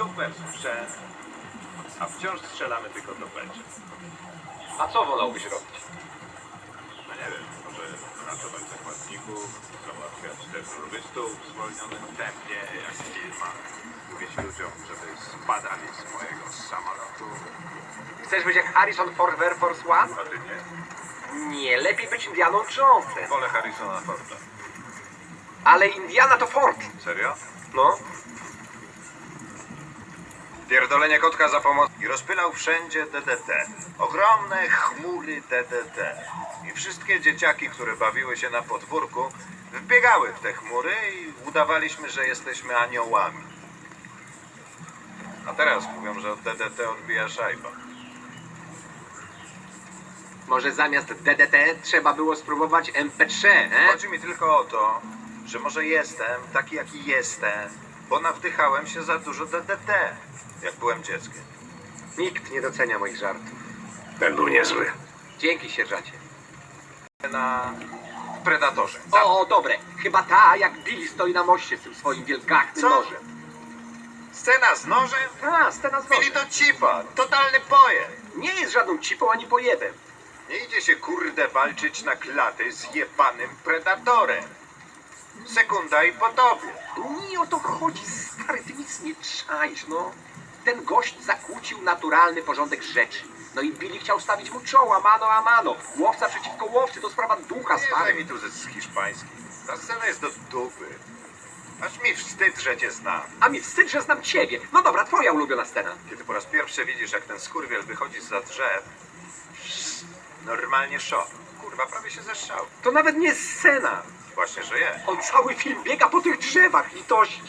super sprzęt, a wciąż strzelamy tylko do peczy. A co wolałbyś robić? No nie wiem, może ratować zakładników, załatwiać terrorystów w zwolnionym tempie, jak w filmach. Mówić ludziom, żeby spadali z mojego samolotu, Chcesz być jak Harrison Ford w Air Force One? a ty nie. Nie, lepiej być Indianą Jonesem. Wolę Harrisona Forda. Ale Indiana to Ford. Serio? No. Pierdolenie kotka za pomoc i rozpylał wszędzie DDT. Ogromne chmury DDT. I wszystkie dzieciaki, które bawiły się na podwórku, wbiegały w te chmury i udawaliśmy, że jesteśmy aniołami. A teraz mówią, że od DDT odbija szajba. Może zamiast DDT trzeba było spróbować MP3, e? Chodzi mi tylko o to, że może jestem taki, jaki jestem, bo nawdychałem się za dużo DDT, jak byłem dzieckiem. Nikt nie docenia moich żartów. Ten był niezły. Dzięki, sierżancie. Na Predatorze. O, dobre. Chyba ta, jak Billy stoi na moście z tym swoim wielgachnym Co? nożem. Scena z nożem? A, scena z nożem. to cipa, totalny poje. Nie jest żadną cipą ani pojebem. Nie idzie się kurde walczyć na klaty z jebanym predatorem. Sekunda i po tobie. Nie o to chodzi, stary, ty nic nie czaisz, no. Ten gość zakłócił naturalny porządek rzeczy. No i Billy chciał stawić mu czoła, mano a mano. Łowca przeciwko łowcy, to sprawa ducha, Nie stary. daj mi tu ze z hiszpański. Ta scena jest do dupy. Aż mi wstyd, że cię znam. A mi wstyd, że znam ciebie. No dobra, twoja ulubiona scena. Kiedy po raz pierwszy widzisz, jak ten skurwiel wychodzi za drzew, normalnie szok. Kurwa, prawie się zeszczał. To nawet nie scena. Właśnie, że je. On cały film biega po tych drzewach, litości.